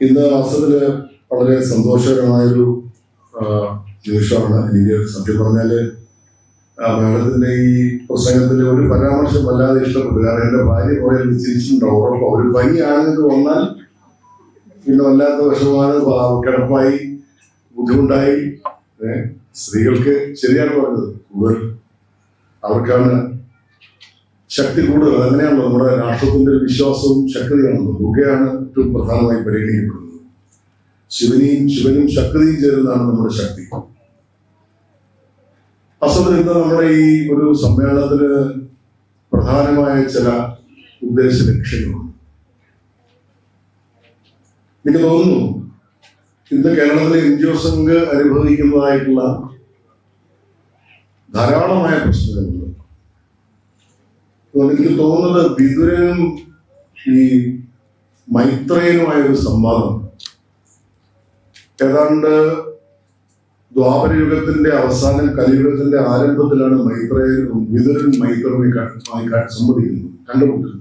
ഇന്ന് അവസരത്തിൽ വളരെ സന്തോഷകരമായൊരു നിമിഷമാണ്. എനിക്ക് സത്യം പറഞ്ഞാൽ ആ, ഈ പ്രസംഗത്തിന്റെ ഒരു പരാമർശം വല്ലാതെ ഇഷ്ടപ്പെട്ടു. കാരണം എന്റെ ഭാര്യ കുറെ ചിരിച്ചിട്ടുണ്ടാവും ഉറപ്പ് ഒരു പനിയാണെന്ന് വന്നാൽ പിന്നെ വല്ലാത്ത വിഷമാണ് കിടപ്പായി ബുദ്ധിമുട്ടായി. സ്ത്രീകൾക്ക് ശരിയാണ് പറഞ്ഞത്. കൂടുതൽ അവർക്കാണ് ശക്തി കൂടുതൽ. അങ്ങനെയാണല്ലോ. നമ്മുടെ രാഷ്ട്രത്തിന്റെ ഒരു വിശ്വാസവും ശക്തിയാണല്ലോ ദുർഗയാണ് ഏറ്റവും പ്രധാനമായി പരിഗണിക്കപ്പെടുന്നത്. ശിവനെയും ശിവനും ശക്തിയും ചേരുന്നതാണ് നമ്മുടെ ശക്തി. അസത്തിൽ ഇന്ന് നമ്മുടെ ഈ ഒരു സമ്മേളനത്തിന് പ്രധാനമായ ചില ഉദ്ദേശ ലക്ഷ്യങ്ങളുണ്ട്. എനിക്ക് തോന്നുന്നു ഇന്ന് കേരളത്തിലെ എൻ ജി ഒ സംഘ് അനുഭവിക്കുന്നതായിട്ടുള്ള ധാരാളമായ പ്രശ്നങ്ങളുണ്ട്. എനിക്ക് തോന്നുന്നത് വിതുരനും ഈ മൈത്രേനുമായ ഒരു സംവാദം. ഏതാണ്ട് ദ്വാപരയുഗത്തിന്റെ അവസാനം കലിയുഗത്തിന്റെ ആരംഭത്തിലാണ് മൈത്രേയനും വിതുരനും മൈത്രനെ സംവദിക്കുന്നത് കണ്ടുമുട്ടുന്നത്.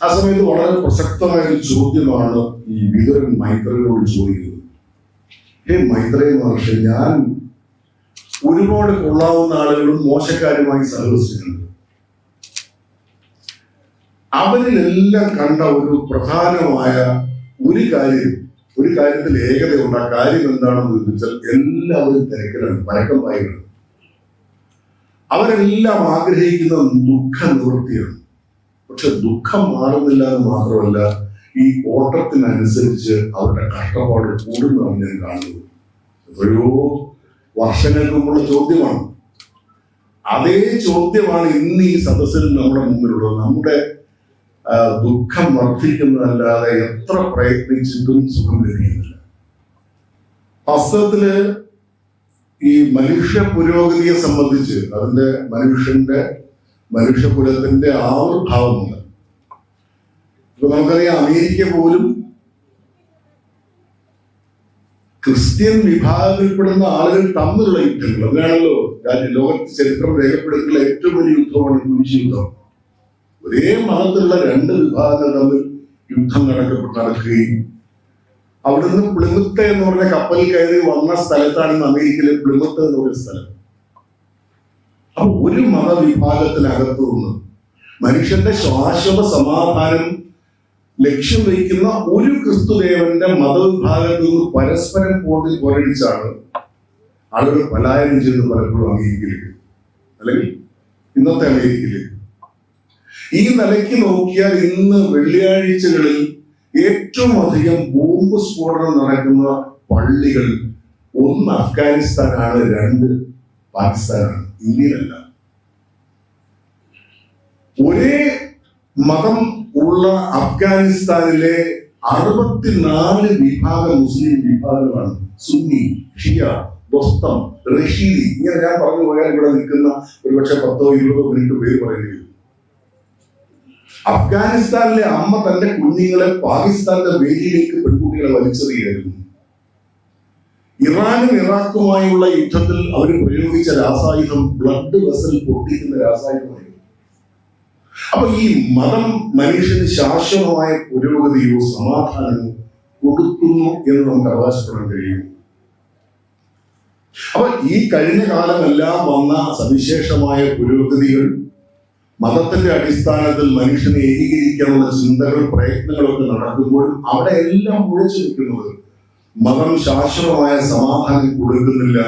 ആ സമയത്ത് വളരെ പ്രസക്തമായ ഒരു ചോദ്യമാണ് ഈ വിതുരൻ മൈത്രനോട് ചോദിക്കുന്നത്. ഹേ മൈത്രേ മഹർഷി ഞാൻ ഒരുപാട് കൊള്ളാവുന്ന ആളുകളും മോശക്കാരുമായി സഹവസിച്ചിട്ടുണ്ട് അവരിലെല്ലാം കണ്ട ഒരു പ്രധാനമായ ഒരു കാര്യം ഒരു കാര്യത്തിൽ ഏകതയുണ്ട്. ആ കാര്യം എന്താണെന്ന് ചോദിച്ചാൽ എല്ലാവരും തിരക്കിലാണ് പരക്കം പായികളാണ് അവരെല്ലാം ആഗ്രഹിക്കുന്ന ദുഃഖ നിവൃത്തിയാണ്. പക്ഷെ ദുഃഖം മാറുന്നില്ല എന്ന് മാത്രമല്ല ഈ ഓട്ടത്തിനനുസരിച്ച് അവരുടെ കഷ്ടപ്പാട് കൂടുന്നതാണ് ഞാൻ കാണുന്നത്. ഓരോ വർഷങ്ങൾക്ക് മുമ്പുള്ള ചോദ്യമാണ്. അതേ ചോദ്യമാണ് ഇന്ന് ഈ സദസ്സിൽ നമ്മുടെ മുമ്പിലുള്ളത്. നമ്മുടെ ദുഃഖം വർദ്ധിക്കുന്നതല്ലാതെ എത്ര പ്രയത്നിച്ചിട്ടും സുഖം ലഭിക്കുന്നില്ല. വാസ്തവത്തിൽ ഈ മനുഷ്യ പുരോഗതിയെ സംബന്ധിച്ച് അതിന്റെ മനുഷ്യന്റെ മനുഷ്യകുലത്തിന്റെ ആവിർഭാവമുണ്ട്. ഇപ്പൊ നമുക്കറിയാം അമേരിക്ക പോലും ക്രിസ്ത്യൻ വിഭാഗത്തിൽപ്പെടുന്ന ആളുകൾ തമ്മിലുള്ള യുദ്ധങ്ങൾ. രാജ്യ ലോകത്ത് ചരിത്രം രേഖപ്പെടുത്തിയുള്ള ഏറ്റവും വലിയ യുദ്ധമാണ് കുരിശ് യുദ്ധം. ഒരേ മതത്തിലുള്ള രണ്ട് വിഭാഗങ്ങൾ തമ്മിൽ യുദ്ധം നടക്കപ്പെട്ട് നടക്കുകയും അവിടുന്ന് പ്ലിമുത്ത് എന്ന് പറഞ്ഞ കപ്പൽ കയറി വന്ന സ്ഥലത്താണ് ഇന്ന് അമേരിക്കയിലെ പ്ലിമുത്ത് എന്ന് പറയുന്ന സ്ഥലം. അപ്പൊ ഒരു മതവിഭാഗത്തിനകത്തു നിന്ന് മനുഷ്യന്റെ ശാശ്വത സമാധാനം ലക്ഷ്യം വയ്ക്കുന്ന ഒരു ക്രിസ്തുദേവന്റെ മതവിഭാഗത്തിൽ നിന്ന് പരസ്പരം പോട്ടിൽ പോരടിച്ചാണ് ആളുകൾ പലായനം ചെയ്ത് പലപ്പോഴും അമേരിക്കയിലേക്ക്. അല്ലെങ്കിൽ ഇന്നത്തെ അമേരിക്കയിലേക്ക്. ഈ നിലയ്ക്ക് നോക്കിയാൽ ഇന്ന് വെള്ളിയാഴ്ചകളിൽ ഏറ്റവും അധികം ബോംബ് സ്ഫോടനം നടക്കുന്ന പള്ളികൾ. ഒന്ന് അഫ്ഗാനിസ്ഥാനാണ് രണ്ട് പാകിസ്ഥാനാണ്. ഇന്ത്യയിലല്ല. ഒരേ മതം ഉള്ള അഫ്ഗാനിസ്ഥാനിലെ അറുപത്തിനാല് വിഭാഗ മുസ്ലിം വിഭാഗങ്ങളാണ്. സുന്നി ഷിയ ദോസ്തം റഷീദി. ഇങ്ങനെ ഞാൻ പറഞ്ഞു പോയാൽ ഇവിടെ നിൽക്കുന്ന ഒരുപക്ഷെ പത്തോ ഇരുപതോ മിനിറ്റ് പേര് പറയേണ്ടി വരും. അഫ്ഗാനിസ്ഥാനിലെ അമ്മ തന്റെ കുഞ്ഞുങ്ങളെ പാകിസ്ഥാന്റെ വേദിയിലേക്ക് പെൺകുട്ടികളെ വലിച്ചെറിയായിരുന്നു ഇറാനും ഇറാഖുമായുള്ള യുദ്ധത്തിൽ അവർ പ്രയോഗിച്ച രാസായുധം ബ്ലഡ് വെസൽ പൊട്ടിക്കുന്ന രാസായുധമായിരുന്നു. അപ്പൊ ഈ മതം മനുഷ്യന് ശാശ്വതമായ പുരോഗതിയോ സമാധാനമോ കൊടുക്കുന്നു എന്ന് നമുക്ക് അവകാശപ്പെടാൻ കഴിയും. അപ്പൊ ഈ കഴിഞ്ഞ കാലമെല്ലാം വന്ന സവിശേഷമായ പുരോഗതികൾ മതത്തിന്റെ അടിസ്ഥാനത്തിൽ മനുഷ്യനെ ഏകീകരിക്കാനുള്ള ചിന്തകൾ പ്രയത്നങ്ങളൊക്കെ നടക്കുമ്പോൾ അവിടെ എല്ലാം ഒഴിച്ചു നിൽക്കുന്നത് മതം ശാശ്വതമായ സമാധാനം കൊടുക്കുന്നില്ല.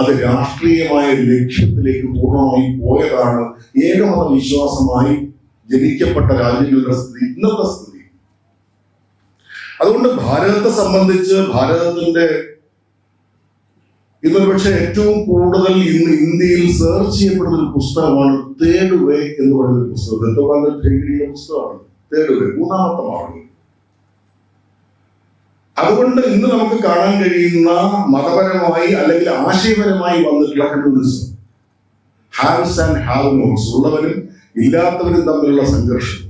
അത് രാഷ്ട്രീയമായ ലക്ഷ്യത്തിലേക്ക് പൂർണമായി പോയതാണ് ഏകമത വിശ്വാസമായി ജനിക്കപ്പെട്ട രാജ്യങ്ങളുടെ സ്ഥിതി ഇന്നത്തെ സ്ഥിതി. അതുകൊണ്ട് ഭാരതത്തെ സംബന്ധിച്ച് ഭാരതത്തിന്റെ ഇന്ന് പക്ഷേ ഏറ്റവും കൂടുതൽ ഇന്ന് ഇന്ത്യയിൽ സെർച്ച് ചെയ്യപ്പെടുന്ന ഒരു പുസ്തകമാണ് തേർഡ് വേ എന്ന് പറയുന്ന ഒരു പുസ്തകം ദത്തവാന്റെ എഴുതിയ പുസ്തകമാണ്. തേർഡ് വേ മൂന്നാമത്തെ മാർഗം അതുകൊണ്ട് ഇന്ന് നമുക്ക് കാണാൻ കഴിയുന്ന മതപരമായി അല്ലെങ്കിൽ ആശയപരമായി വന്നിട്ടുള്ള കമ്മ്യൂണിസം ആൻഡ് ഹാവ് നോട്ട്സ് ഉള്ളവരും ഇല്ലാത്തവരും തമ്മിലുള്ള സംഘർഷം.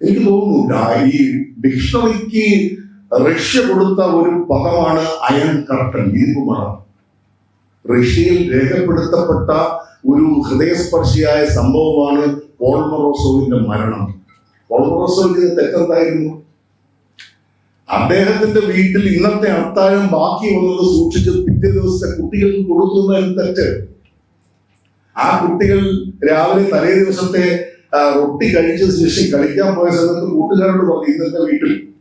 എനിക്ക് തോന്നുന്നു ഈ ഡിക്ഷണറിക്ക് റഷ്യ കൊടുത്ത ഒരു പദമാണ് അയൺ കർട്ടൻ ഇരുമ്പ് റഷ്യയിൽ രേഖപ്പെടുത്തപ്പെട്ട ഒരു ഹൃദയസ്പർശിയായ സംഭവമാണ് പോൾമറോസോവിന്റെ മരണം. പോൾമറോസോവിന്റെ തെറ്റെന്തായിരുന്നു? അദ്ദേഹത്തിന്റെ വീട്ടിൽ ഇന്നത്തെ അത്താഴം ബാക്കി വന്നത് സൂക്ഷിച്ച് പിറ്റേ ദിവസത്തെ കുട്ടികൾക്ക് കൊടുക്കുന്നതിന് തെറ്റ്. ആ കുട്ടികൾ രാവിലെ തലേ ദിവസത്തെ റൊട്ടി കഴിച്ച ശേഷം കളിക്കാൻ പോയ സമയത്ത് കൂട്ടുകാരോട് പറഞ്ഞു ഇന്നത്തെ വീട്ടിൽ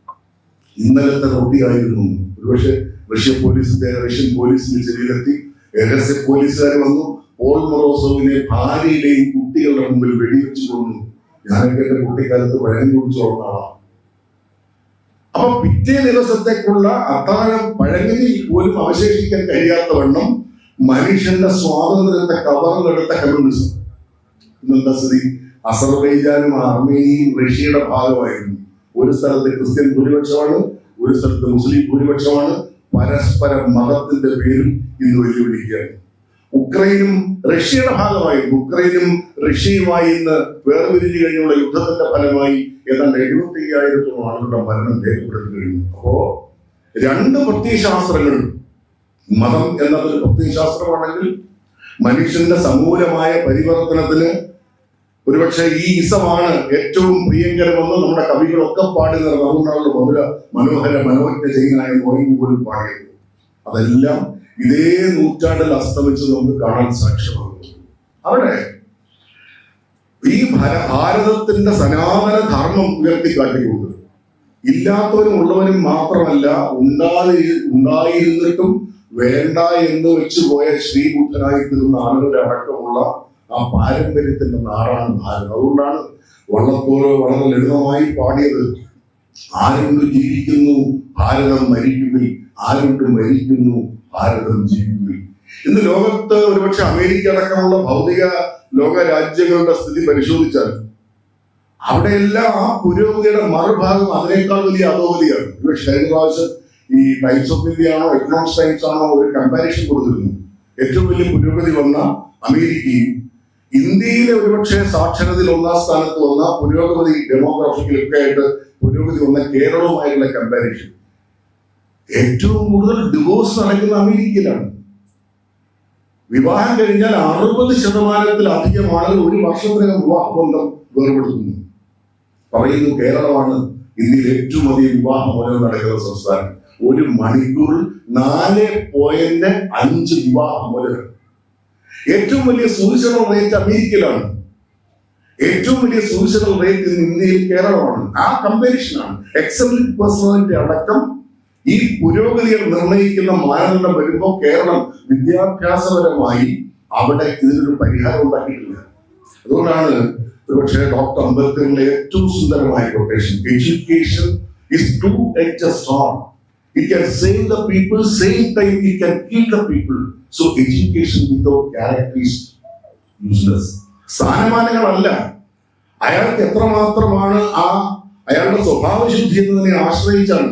ഇന്നലത്തെ റൊട്ടി ആയിരുന്നു ഒരുപക്ഷെ റഷ്യൻ പോലീസിന്റെ റഷ്യൻ പോലീസിന്റെ ചെവിയിലെത്തി. രഹസ്യ പോലീസുകാർ വന്നു. പോൾ മൊറോസോവിനെ ഭാര്യയുടെയും കുട്ടികളുടെ മുമ്പിൽ വെടിവെച്ചു കൊന്നു. ഞാനൊക്കെ എന്റെ കുട്ടിക്കാലത്ത് പഴഞ്ഞു കുടിച്ചോളാം അപ്പൊ പിറ്റേ ദിവസത്തേക്കുള്ള അത്താഴം പഴങ്ങനിൽ പോലും അവശേഷിക്കാൻ കഴിയാത്ത വണ്ണം മനുഷ്യന്റെ സ്വാതന്ത്ര്യത്തെ കവർന്നെടുത്ത കമ്മ്യൂണിസം. ഇന്നെന്താ സ്ഥിതി? അസർബൈജാനും അർമേനിയും റഷ്യയുടെ ഭാഗമായിരുന്നു. ഒരു സ്ഥലത്ത് ക്രിസ്ത്യൻ ഭൂരിപക്ഷമാണ് ഒരു സ്ഥലത്ത് മുസ്ലിം ഭൂരിപക്ഷമാണ്. പരസ്പര മതത്തിന്റെ പേരും ഇന്ന് വെല്ലുവിളിക്കുകയാണ്. ഉക്രൈനും റഷ്യയുടെ ഭാഗമായി ഉക്രൈനും റഷ്യയുമായി ഇന്ന് വേർപിരിഞ്ഞു കഴിഞ്ഞുള്ള യുദ്ധത്തിന്റെ ഫലമായി ഏതാണ്ട് എഴുപത്തി അയ്യായിരത്തോളം ആളുകളുടെ മരണം രേഖപ്പെടുത്തി കഴിഞ്ഞു. അപ്പോ രണ്ട് പ്രത്യയശാസ്ത്രങ്ങൾ മതം എന്നതൊരു പ്രത്യയശാസ്ത്രമാണെങ്കിൽ മനുഷ്യന്റെ സമൂലമായ പരിവർത്തനത്തിന് ഒരുപക്ഷെ ഈ ഇസമാണ് ഏറ്റവും പ്രിയങ്കരമെന്ന് നമ്മുടെ കവികളൊക്കെ പാടി നടന്നത് അതുകൊണ്ടാണല്ലോ മധുര മനോഹര മനോജ്ഞ ചെയ്യുന്നതായ മോഹിനി പോലും പാടിയത്. അതെല്ലാം ഇതേ നൂറ്റാണ്ടിൽ അസ്തമിച്ച് നമുക്ക് കാണാൻ സാക്ഷ്യമാകുന്നു. അവിടെ ഈ ഭര- ഭാരതത്തിന്റെ സനാതന ധർമ്മം ഉയർത്തിക്കാട്ടിക്കൊണ്ട് ഇല്ലാത്തവരും ഉള്ളവരും മാത്രമല്ല ഉണ്ടാതി ഉണ്ടായിരുന്നിട്ടും വേണ്ട എന്ന് വെച്ചുപോയ പോയ ശ്രീബുദ്ധനായി തീർന്ന ആളുകളുടെ അടക്കമുള്ള ആ പാരമ്പര്യത്തിന്റെ നാടാണ് ഭാരതം അതുകൊണ്ടാണ് വള്ളത്തോറ് വളരെ ലളിതമായി പാടിയത്. ആരുണ്ട് ജീവിക്കുന്നു? ഭാരതം മരിക്കുവിൽ. ആരുണ്ട് മരിക്കുന്നു? ഭാരതം ജീവിക്കുവിൽ. ഇന്ന് ലോകത്ത് ഒരുപക്ഷെ അമേരിക്ക അടക്കമുള്ള ഭൗതിക ലോക രാജ്യങ്ങളുടെ സ്ഥിതി പരിശോധിച്ചാൽ അവിടെയെല്ലാം ആ പുരോഗതിയുടെ മറുഭാഗം അതിനേക്കാൾ വലിയ അധോഗതിയാണ്. ഒരുപക്ഷെ കഴിഞ്ഞ പ്രാവശ്യം ഈ ടൈംസ് ഓഫ് ഇന്ത്യ ആണോ എക്കണോമിക്സ് ടൈംസ് ആണോ ഒരു കമ്പാരിഷൻ കൊടുത്തിരുന്നു. ഏറ്റവും വലിയ പുരോഗതി വന്ന അമേരിക്കയും ഇന്ത്യയിലെ ഒരുപക്ഷെ സാക്ഷരതയിൽ ഒന്നാം സ്ഥാനത്ത് വന്ന പുരോഗതി ഡെമോഗ്രാഫിക്കലൊക്കെ ആയിട്ട് പുരോഗതി വന്ന കേരളവുമായുള്ള കമ്പാരിഷൻ ഏറ്റവും കൂടുതൽ ഡിവോഴ്സ് നടക്കുന്ന അമേരിക്കയിലാണ്. വിവാഹം കഴിഞ്ഞാൽ അറുപത് ശതമാനത്തിലധികം ആളുകൾ ഒരു വർഷത്തിനകം വിവാഹബന്ധം വേർപെടുത്തുന്നു. പറയുന്നു കേരളമാണ് ഇന്ത്യയിൽ ഏറ്റവും അധികം വിവാഹമോചനം നടക്കുന്ന സംസ്ഥാനം. ഒരു മണിക്കൂറിൽ നാല് പോയിന്റ് അഞ്ച് വിവാഹമോചനം ഏറ്റവും വലിയ സൂചന റേറ്റ് അമേരിക്കയിലാണ്. ഏറ്റവും വലിയ സൂചന റേറ്റ് ഇന്ന് ഇന്ത്യയിൽ കേരളമാണ്. ആ കമ്പാരിഷനാണ് എക്സലിക് പേഴ്സണാലിറ്റി അടക്കം ഈ പുരോഗതികൾ നിർണയിക്കുന്ന മാനദണ്ഡം വരുമ്പോൾ കേരളം വിദ്യാഭ്യാസപരമായി അവിടെ ഇതിനൊരു പരിഹാരം ഉണ്ടാക്കിയിട്ടില്ല. അതുകൊണ്ടാണ് ഒരുപക്ഷെ ഡോക്ടർ അംബേദ്കറിന്റെ ഏറ്റവും സുന്ദരമായ quotation education is two edge strong it can save the people same time it can keep the people so education without character is useless സ്ഥാനമാനങ്ങളല്ല അയാൾക്ക് എത്രമാത്രമാണ് ആ അയാളുടെ സ്വഭാവശുദ്ധി എന്നതിനെ ആശ്രയിച്ചാണ്.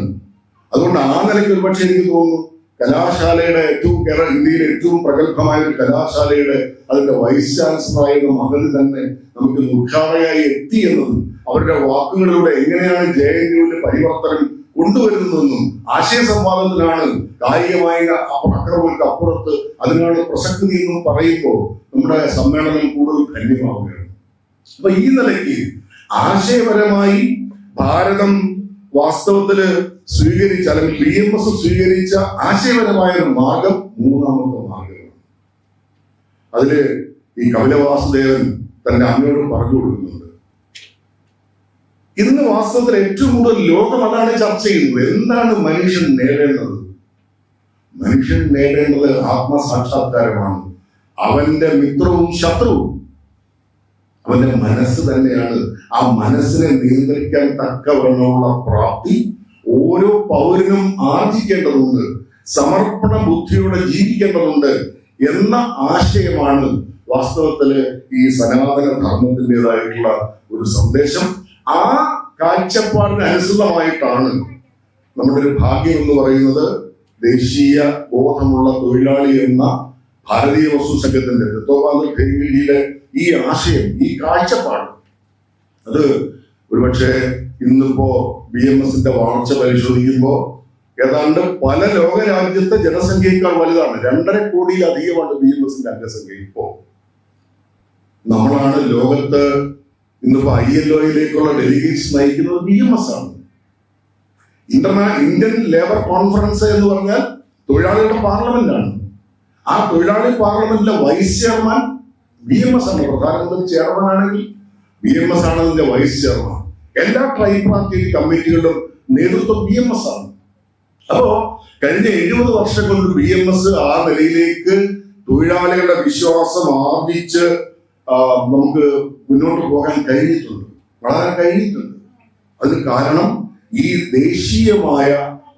അതുകൊണ്ട് ആ നിലയ്ക്ക് ഒരുപക്ഷെ എനിക്ക് തോന്നുന്നു കലാശാലയുടെ ഏറ്റവും കേരള ഇന്ത്യയിലെ ഏറ്റവും പ്രഗത്ഭമായ ഒരു കലാശാലയുടെ അതിന്റെ വൈസ് ചാൻസലറായിരുന്ന മകൾ തന്നെ നമുക്ക് മുഖാവയായി എത്തി എന്നതും അവരുടെ വാക്കുകളിലൂടെ എങ്ങനെയാണ് ജെ എൻ യുവിന്റെ പരിവർത്തനം കൊണ്ടുവരുന്നതെന്നും ആശയ സംവാദത്തിലാണ് കായികമായ അക്രമങ്ങൾക്ക് അപ്പുറത്ത് അതിനാണ് പ്രസക്തി എന്നും പറയുമ്പോൾ നമ്മുടെ സമ്മേളനം കൂടുതൽ ധന്യമാവുകയാണ് അപ്പൊ ഈ നിലയ്ക്ക് ആശയപരമായി ഭാരതം വാസ്തവത്തിൽ സ്വീകരിച്ച അല്ലെങ്കിൽ ബി എം എസ് സ്വീകരിച്ച ആശയപരമായ ഒരു മാർഗം മൂന്നാമത്തെ മാർഗമാണ്. അതിൽ ഈ കപില വാസുദേവൻ തന്റെ അമ്മയോട് പറഞ്ഞു കൊടുക്കുന്നുണ്ട് ഇന്ന് വാസ്തവത്തിൽ ഏറ്റവും കൂടുതൽ ലോകം അതാണ് ചർച്ച ചെയ്യുന്നത്. എന്താണ് മനുഷ്യൻ നേടേണ്ടത്? മനുഷ്യൻ നേടേണ്ടത് ആത്മസാക്ഷാത്കാരമാണ്. അവന്റെ മിത്രവും ശത്രുവും. അവന്റെ മനസ്സ് തന്നെയാണ്. ആ മനസ്സിനെ നിയന്ത്രിക്കാൻ തക്കവണ്ണമുള്ള പ്രാപ്തി ഓരോ പൗരനും ആർജിക്കേണ്ടതുണ്ട്. സമർപ്പണ ബുദ്ധിയോടെ ജീവിക്കേണ്ടതുണ്ട് എന്ന ആശയമാണ് വാസ്തവത്തിൽ ഈ സനാതന ധർമ്മത്തിന്റെതായിട്ടുള്ള ഒരു സന്ദേശം. ആ കാഴ്ചപ്പാടിന് അനുസൃതമായിട്ടാണ് നമ്മുടെ ഒരു ഭാഗ്യം എന്ന് പറയുന്നത് ദേശീയ ബോധമുള്ള തൊഴിലാളി എന്ന ഭാരതീയ വസ്തു സംഘത്തിന്റെ ഖൈമിലിയിലെ ഈ ആശയം ഈ കാഴ്ചപ്പാട്. അത് ഒരുപക്ഷെ ഇന്നിപ്പോ ബി എം എസിന്റെ വളർച്ച പരിശോധിക്കുമ്പോൾ ഏതാണ്ട് പല ലോകരാജ്യത്തെ ജനസംഖ്യയേക്കാൾ വലുതാണ്. രണ്ടര കോടിയിലധികമാണ് ബി എം എസിന്റെ അംഗസംഖ്യ ഇപ്പോ നമ്മളാണ് ലോകത്ത് ഇന്നിപ്പോ ഐ എൽ ഒയിലേക്കുള്ള ഡെലിഗേറ്റ്സ് നയിക്കുന്നത് ബി എം എസ് ആണ് ഇന്റർനാ ഇന്ത്യൻ ലേബർ കോൺഫറൻസ് എന്ന് പറഞ്ഞാൽ തൊഴിലാളികളുടെ പാർലമെന്റാണ്. ആ തൊഴിലാളി പാർലമെന്റിലെ vice chairman B M S ആണ്. പ്രധാനമന്ത്രി ചെയർമാൻ ആണെങ്കിൽ ബി എം എസ് ആണ് അതിന്റെ വൈസ് ചെയർമാൻ എല്ലാ ട്രൈപാർട്ടി കമ്മിറ്റികളിലും നേതൃത്വം ബി എം എസ് ആണ്. അപ്പോ കഴിഞ്ഞ എഴുപത് വർഷം കൊണ്ട് ബി എം എസ് ആ നിലയിലേക്ക് തൊഴിലാളികളുടെ വിശ്വാസം ആർജിച്ച് നമുക്ക് മുന്നോട്ട് പോകാൻ കഴിഞ്ഞിട്ടുണ്ട്. വളരാൻ കഴിഞ്ഞിട്ടുണ്ട്. അത് കാരണം ഈ ദേശീയമായ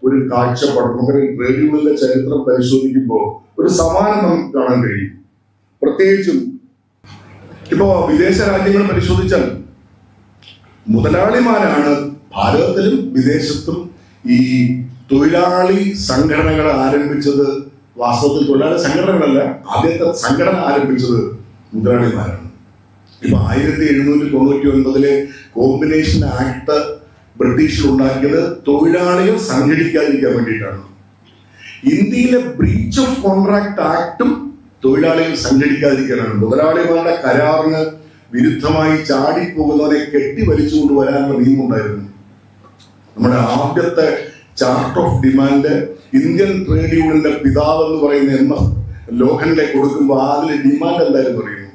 ഒരു കാഴ്ചപ്പാട് നമുക്ക് റേഡിയോയിലെ ചരിത്രം പരിശോധിക്കുമ്പോൾ ഒരു സമാനം നമുക്ക് കാണാൻ കഴിയും. പ്രത്യേകിച്ചും ഇപ്പോ വിദേശ രാജ്യങ്ങൾ പരിശോധിച്ചാൽ മുതലാളിമാരാണ് ഭാരതത്തിലും വിദേശത്തും ഈ തൊഴിലാളി സംഘടനകൾ ആരംഭിച്ചത് വാസ്തവത്തിൽ തൊഴിലാളി സംഘടനകളല്ല ആദ്യത്തെ സംഘടന ആരംഭിച്ചത് മുതലാളിമാരാണ്. ഇപ്പൊ ആയിരത്തി എഴുന്നൂറ്റി തൊണ്ണൂറ്റി ഒൻപതിലെ കോമ്പിനേഷൻ ആക്ട് ബ്രിട്ടീഷിൽ ഉണ്ടാക്കിയത് തൊഴിലാളികൾ സംഘടിക്കാതിരിക്കാൻ വേണ്ടിയിട്ടാണ്. ഇന്ത്യയിലെ ബ്രീച്ച് ഓഫ് കോൺട്രാക്ട് ആക്ടും തൊഴിലാളികൾ സംഘടിക്കാതിരിക്കാനാണ്. മുതലാളിമാരുടെ കരാറിന് വിരുദ്ധമായി ചാടിപ്പോകുന്നവരെ കെട്ടിവലിച്ചുകൊണ്ട് വരാനുള്ള നിയമം ഉണ്ടായിരുന്നു. നമ്മുടെ ആദ്യത്തെ chart of demand Indian trade യൂണിയന്റെ പിതാവ് എന്ന് പറയുന്ന എം എസ് ലോഹനിലെ കൊടുക്കുമ്പോൾ അതിലെ ഡിമാൻഡ് എന്തായാലും പറയുന്നു?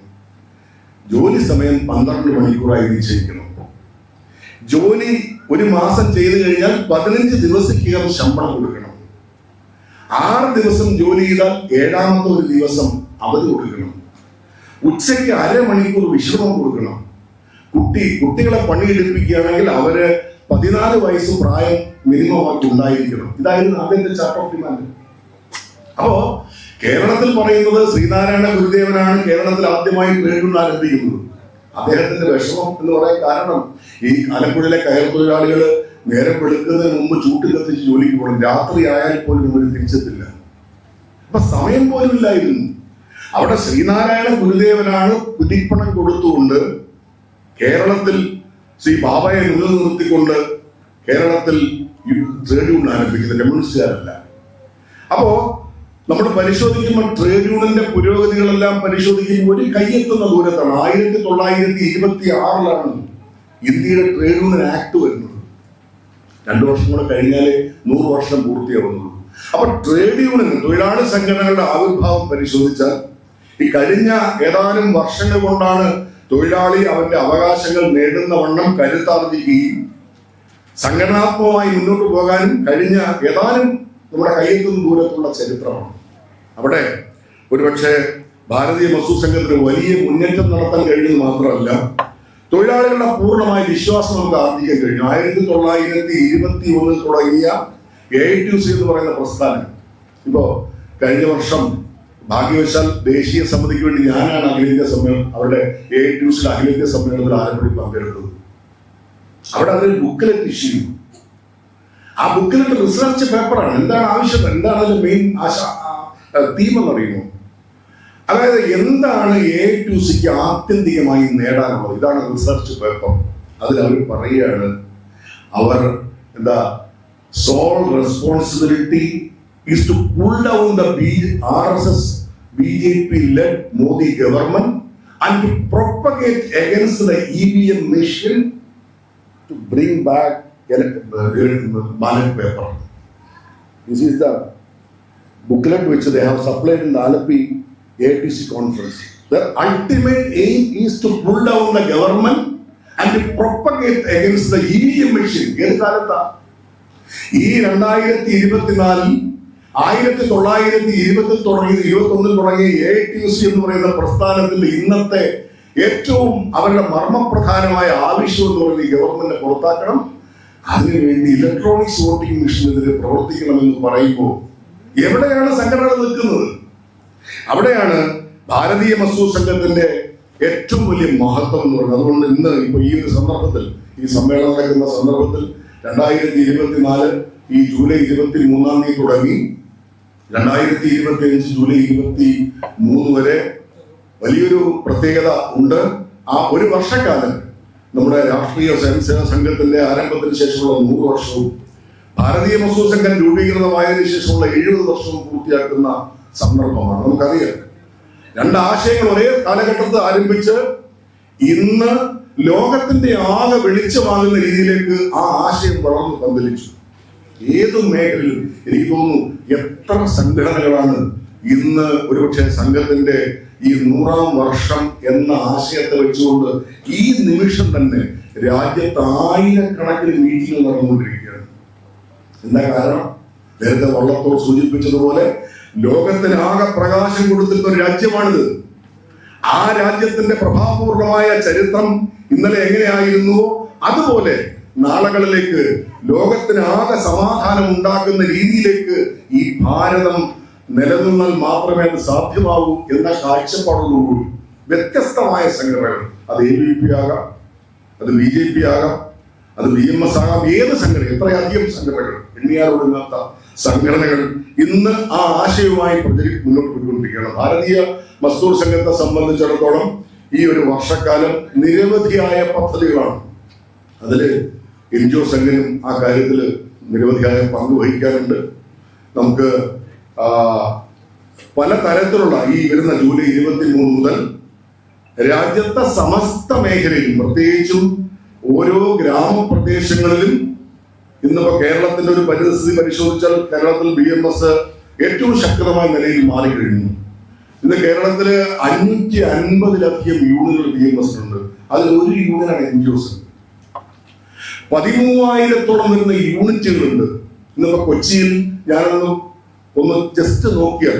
ജോലി സമയം പന്ത്രണ്ട് മണിക്കൂറായി നിശ്ചയിക്കണം ജോലി ഒരു മാസം ചെയ്തു കഴിഞ്ഞാൽ പതിനഞ്ച് ദിവസക്കകം ശമ്പളം കൊടുക്കണം. ആറ് ദിവസം ജോലി ചെയ്താൽ ഏഴാമത്തെ ഒരു ദിവസം അവധി കൊടുക്കണം. ഉച്ചയ്ക്ക് അരമണിക്കൂർ വിശ്രമം കൊടുക്കണം. കുട്ടി കുട്ടികളെ പണിയെടുപ്പിക്കുകയാണെങ്കിൽ അവർ പതിനാല് വയസ്സ് പ്രായം മിനിമം അവർക്ക് ഉണ്ടായിരിക്കണം. ഇതായിരുന്നു ആദ്യത്തെ ചാർട്ട് ഓഫ് ഡിമാൻഡ് അപ്പോ കേരളത്തിൽ പറയുന്നത് ശ്രീനാരായണ ഗുരുദേവനാണ് കേരളത്തിൽ ആദ്യമായി ട്രേഡ് ആരംഭിക്കുന്നത്. അദ്ദേഹത്തിന്റെ വിഷമം എന്ന് പറയാൻ കാരണം ഈ ആലപ്പുഴയിലെ കയർ തൊഴിലാളികൾ നേരം വെളുക്കുന്നതിന് മുമ്പ് ചൂട്ട് കത്തിച്ച് ജോലിക്ക് പോകണം. രാത്രി ആയാൽ പോലും ഇവർ തിരിച്ചെത്തില്ല. അപ്പൊ സമയം പോലും ഇല്ലായിരുന്നു. അവിടെ ശ്രീനാരായണ ഗുരുദേവനാണ് കുതിപ്പണം കൊടുത്തുകൊണ്ട് കേരളത്തിൽ ശ്രീ ബാബയെ നിലനിർത്തിക്കൊണ്ട് കേരളത്തിൽ ട്രേഡ് യൂണിയൻ ആരംഭിക്കുന്നത്. കമ്മ്യൂണിസ്റ്റുകാരല്ല അപ്പോ നമ്മൾ പരിശോധിക്കുമ്പോൾ ട്രേഡ് യൂണിയന്റെ പുരോഗതികളെല്ലാം പരിശോധിക്കുമ്പോൾ ഒരു കയ്യെത്തുന്ന ദൂരത്താണ്. ആയിരത്തി തൊള്ളായിരത്തി ഇരുപത്തി ആറിലാണ് ഇന്ത്യയുടെ ട്രേഡ് യൂണിയൻ ആക്ട് വരുന്നത്. രണ്ടു വർഷം കൂടെ കഴിഞ്ഞാലേ നൂറ് വർഷം പൂർത്തിയാവുന്നുള്ളൂ. അപ്പൊ ട്രേഡ് യൂണിയൻ തൊഴിലാളി സംഘടനകളുടെ ആവിർഭാവം പരിശോധിച്ചാൽ ഈ കഴിഞ്ഞ ഏതാനും വർഷങ്ങൾ കൊണ്ടാണ് തൊഴിലാളി അവന്റെ അവകാശങ്ങൾ നേടുന്ന വണ്ണം കരുത്താർജിക്കുകയും സംഘടനാത്മകമായി മുന്നോട്ട് പോകാനും കഴിഞ്ഞ ഏതാനും നമ്മുടെ കയ്യെത്തുന്ന ദൂരത്തുള്ള ചരിത്രമാണ്. അവിടെ ഒരുപക്ഷെ ഭാരതീയ വസ്തു സംഘത്തിന് വലിയ മുന്നേറ്റം നടത്താൻ കഴിഞ്ഞത് മാത്രമല്ല തൊഴിലാളികളുടെ പൂർണമായ വിശ്വാസം നമുക്ക് ആർജിക്കാൻ കഴിഞ്ഞു. ആയിരത്തി തൊള്ളായിരത്തി ഇരുപത്തി ഒന്നിൽ തുടങ്ങിയ എ ടു സി എന്ന് പറയുന്ന പ്രസ്ഥാനം. ഇപ്പോ കഴിഞ്ഞ വർഷം ഭാഗ്യവശാൽ ദേശീയ സമിതിക്ക് വേണ്ടി ഞാനാണ് അഖിലേന്ത്യാ സമ്മേളനം അവരുടെ എ ടു സിയുടെ അഖിലേന്ത്യാ സമ്മേളനത്തിൽ ആലപ്പുഴയിൽ പങ്കെടുത്തത്. അവിടെ അവർ ബുക്കിലെറ്റ് ഇഷ്യൂ ആ ബുക്കിലെറ്റ് റിസർച്ച് പേപ്പറാണ് എന്താണ് ആവശ്യം? എന്താണ് അതിന്റെ മെയിൻ ആശ തീം എന്നറിയുമോ അതായത് എന്താണ് എ ടു സിക്ക് ആത്യന്തികമായി നേടാനുള്ളത്? ഇതാണ് റിസർച്ച് പേപ്പർ അതിൽ അവർ പറയുകയാണ് അവർ എന്താ sole responsibility is to pull down the B R S led Modi government and to propagate against the E machine back elect- uh, ballot paper. This is the booklet which they have supplied in the Alapi ATC conference. Their ultimate aim is to pull down the government and to propagate against the EVM machine. ഏത് കാലത്താ ഈ രണ്ടായിരത്തി ഇരുപത്തിനാലിൽ ആയിരത്തി തൊള്ളായിരത്തി ഇരുപത്തിൽ തുടങ്ങി ഇരുപത്തി ഒന്നിൽ തുടങ്ങിയ എ ടി സി എന്ന് പറയുന്ന പ്രസ്ഥാനത്തിന്റെ ഇന്നത്തെ ഏറ്റവും അവരുടെ മർമ്മപ്രധാനമായ ആവശ്യം എന്ന് പറയുന്നത് ഗവൺമെന്റ് പുറത്താക്കണം അതിനുവേണ്ടി ഇലക്ട്രോണിക്സ് വോട്ടിംഗ് മെഷീനെതിരെ പ്രവർത്തിക്കണമെന്ന് പറയുമ്പോൾ എവിടെയാണ് സംഘടന നിൽക്കുന്നത്? അവിടെയാണ് ഭാരതീയ മസൂർ സംഘത്തിന്റെ ഏറ്റവും വലിയ മഹത്വം എന്ന് പറയുന്നത്. അതുകൊണ്ട് ഇന്ന് ഇപ്പൊ ഈ ഒരു സന്ദർഭത്തിൽ ഈ സമ്മേളനം നടക്കുന്ന സന്ദർഭത്തിൽ രണ്ടായിരത്തി ഇരുപത്തിനാല് ഈ ജൂലൈ ഇരുപത്തി മൂന്നാം തീയതി തുടങ്ങി രണ്ടായിരത്തി ഇരുപത്തി അഞ്ച് ജൂലൈ ഇരുപത്തി മൂന്ന് വരെ വലിയൊരു പ്രത്യേകത ഉണ്ട്. ആ ഒരു വർഷക്കാലം നമ്മുടെ രാഷ്ട്രീയ സ്വയംസേവ സംഘത്തിന്റെ ആരംഭത്തിന് ശേഷമുള്ള നൂറ് വർഷവും ഭാരതീയ മസൂർ സംഘം രൂപീകൃതമായതിനു ശേഷമുള്ള എഴുപത് വർഷം പൂർത്തിയാക്കുന്ന സന്ദർഭമാണ്. നമുക്കറിയാം. രണ്ട് ആശയങ്ങൾ ഒരേ കാലഘട്ടത്തിൽ ആരംഭിച്ച് ഇന്ന് ലോകത്തിന്റെ ആകെ വെളിച്ചമാകുന്ന രീതിയിലേക്ക് ആ ആശയം വളർന്നു പന്തലിച്ചു. ഏത് മേഖലയിലും എനിക്ക് തോന്നുന്നു എത്ര സംഘടനകളാണ് ഇന്ന് ഒരുപക്ഷെ സംഘത്തിന്റെ ഈ നൂറാം വർഷം എന്ന ആശയത്തെ വെച്ചുകൊണ്ട് ഈ നിമിഷം തന്നെ രാജ്യത്ത് ആയിരക്കണക്കിന് മീറ്റിംഗ് നടന്നുകൊണ്ടിരിക്കുകയാണ്. എന്താ കാരണം? നേരത്തെ വള്ളത്തോൾ സൂചിപ്പിച്ചതുപോലെ ലോകത്തിനാകെ പ്രകാശം കൊടുത്തിരുന്ന ഒരു രാജ്യമാണിത്. ആ രാജ്യത്തിന്റെ പ്രഭാവപൂർണമായ ചരിത്രം ഇന്നലെ എങ്ങനെയായിരുന്നുവോ അതുപോലെ നാളുകളിലേക്ക് ലോകത്തിനാകെ സമാധാനം ഉണ്ടാക്കുന്ന രീതിയിലേക്ക് ഈ ഭാരതം നിലനിന്നാൽ മാത്രമേ അത് സാധ്യമാവൂ എന്ന കാഴ്ചപ്പാടോടുകൂടി വ്യത്യസ്തമായ സംഘടനകൾ. അത് എ ബി പി ആകാം അത് ബി ജെ പി ആകാം അത് ബി എം എസ് ആകാം ഏത് സംഘടന എത്രയധികം സംഘടനകൾ. എണ്ണിയാലൊടുങ്ങാത്ത സംഘടനകൾ ഇന്ന് ആ ആശയവുമായി പ്രചരി മുന്നോട്ട് പോയിക്കൊണ്ടിരിക്കുകയാണ്. ഭാരതീയ മസ്ദൂർ സംഘത്തെ സംബന്ധിച്ചിടത്തോളം ഈ ഒരു വർഷക്കാലം നിരവധിയായ പദ്ധതികളാണ്. അതിൽ ഒ സംഘനും ആ കാര്യത്തിൽ നിരവധിയായ പങ്ക് വഹിക്കാറുണ്ട് നമുക്ക് പല തരത്തിലുള്ള ഈ വരുന്ന ജൂലൈ ഇരുപത്തി മൂന്ന് മുതൽ രാജ്യത്തെ സമസ്ത മേഖലയിലും പ്രത്യേകിച്ചും ഓരോ ഗ്രാമപ്രദേശങ്ങളിലും ഇന്നിപ്പോ കേരളത്തിന്റെ ഒരു പരിസ്ഥിതി പരിശോധിച്ചാൽ കേരളത്തിൽ ബി എം എസ് ഏറ്റവും ശക്തമായ നിലയിൽ മാറിക്കഴിഞ്ഞു. ഇന്ന് കേരളത്തിൽ അഞ്ഞൂറ്റി അൻപതിലധികം യൂണിയനുകൾ ബി എം എസ് ഉണ്ട് അതിൽ ഒരു യൂണിയനാണ് എൻ ജി ഒസ് പതിമൂവായിരത്തോളം വരുന്ന യൂണിറ്റുകളുണ്ട്. ഇന്നിപ്പോ കൊച്ചിയിൽ ഞാനൊന്ന് ഒന്ന് ജസ്റ്റ് നോക്കിയാൽ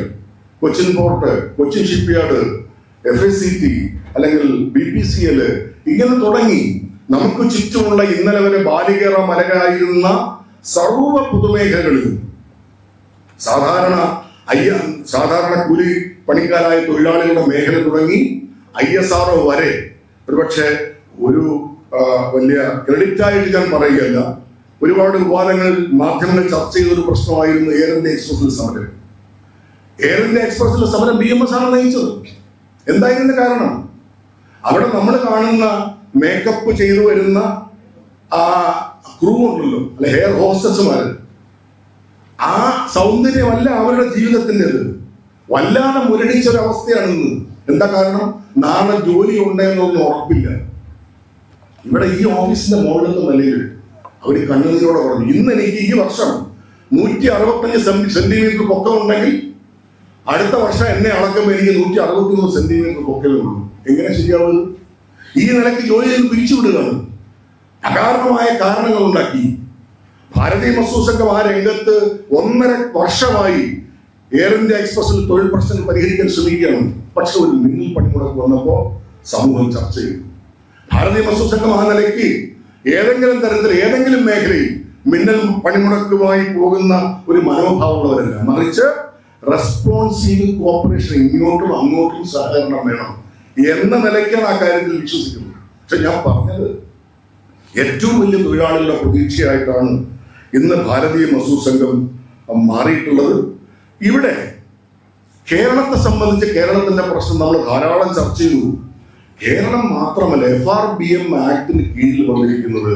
Cochin port Cochin shipyard F S C T അല്ലെങ്കിൽ ബി പി സി എൽ ഇങ്ങനെ തുടങ്ങി. നമുക്ക് ചുറ്റുമുള്ള ഇന്നലെ വരെ ബാലികേറ മലകായിരുന്ന സർവ പൊതുമേഖലകളിലും സാധാരണ അയ്യ സാധാരണ കൂലി പണിക്കാരായ തൊഴിലാളികളുടെ മേഖല തുടങ്ങി ഐ എസ് ആർ വരെ ഒരുപക്ഷെ ഒരു വലിയ ക്രെഡിറ്റായിട്ട് ഞാൻ പറയുകയല്ല. ഒരുപാട് വിവാദങ്ങൾ മാധ്യമങ്ങൾ ചർച്ച ചെയ്ത ഒരു പ്രശ്നമായിരുന്നു എയർ ഇന്ത്യ എക്സ്പ്രസിലെ സമരം. എയർ ഇന്ത്യ എക്സ്പ്രസിലെ സമരം ബി എം എസ് ആണ് നയിച്ചത്. എന്തായിരുന്നു കാരണം? അവിടെ നമ്മൾ കാണുന്ന മേക്കപ്പ് ചെയ്തു വരുന്ന ആ ക്രൂ ഉണ്ടല്ലോ അല്ലെ ഹെയർ ഹോസ്റ്റസുമാർ ആ സൗന്ദര്യമല്ല അവരുടെ ജീവിതത്തിന്റെത്. വല്ലാതെ മുരടിച്ച ഒരു അവസ്ഥയാണ് ഇന്ന് എന്താ കാരണം? നാളെ ജോലി ഉണ്ടെന്നൊന്നും ഉറപ്പില്ല. ഇവിടെ ഈ ഓഫീസിന്റെ മുകളിലത്തെ നിലയിൽ അവർ കണ്ണുനീരോടെ പറഞ്ഞു ഇന്ന് എനിക്ക് ഈ വർഷം നൂറ്റി അറുപത്തഞ്ച് സെന്റിമീറ്റർ പൊക്കം ഉണ്ടെങ്കിൽ അടുത്ത വർഷം എന്നെ അളക്കുമ്പോൾ എനിക്ക് നൂറ്റി അറുപത്തി മൂന്ന് സെന്റിമീറ്റർ പൊക്കമേ ഉള്ളൂ. എങ്ങനെ ശരിയാവുന്നത് ഈ നിലയ്ക്ക് ജോലിയിൽ പിരിച്ചു പിരിച്ചുവിടുകയാണ്. അകാരണമായ കാരണങ്ങൾ ഉണ്ടാക്കി. ഭാരതീയ മസൂർ ആ രംഗത്ത് ഒന്നര വർഷമായി എയർ ഇന്ത്യ എക്സ്പ്രസിൽ തൊഴിൽ പ്രശ്നം പരിഹരിക്കാൻ ശ്രമിക്കുകയാണ്. പക്ഷെ ഒരു മിന്നൽ പണിമുടക്ക് വന്നപ്പോ സമൂഹം ചർച്ച ചെയ്തു. ഭാരതീയ മസൂർ സംഘം ആ നിലയ്ക്ക് ഏതെങ്കിലും തരത്തിൽ ഏതെങ്കിലും മേഖലയിൽ മിന്നൽ പണിമുടക്കുമായി പോകുന്ന ഒരു മനോഭാവമുള്ളവരല്ല. മറിച്ച് റെസ്പോൺസീവ് കോപ്പറേഷൻ ഇങ്ങോട്ടും അങ്ങോട്ടും സഹകരണം വേണം. എന്ന നിലയ്ക്കാണ് ആ കാര്യത്തിൽ വിശ്വസിക്കുന്നത്. പക്ഷെ ഞാൻ പറഞ്ഞത് ഏറ്റവും വലിയ തൊഴിലാളികളുടെ പ്രതീക്ഷയായിട്ടാണ് ഇന്ന് ഭാരതീയ മസൂർ സംഘം മാറിയിട്ടുള്ളത്. ഇവിടെ കേരളത്തെ സംബന്ധിച്ച് കേരളത്തിന്റെ പ്രശ്നം നമ്മൾ ധാരാളം ചർച്ച ചെയ്തു. കേരളം മാത്രമല്ല എഫ് ആർ ബി എം ആക്ടിന് കീഴിൽ വന്നിരിക്കുന്നത്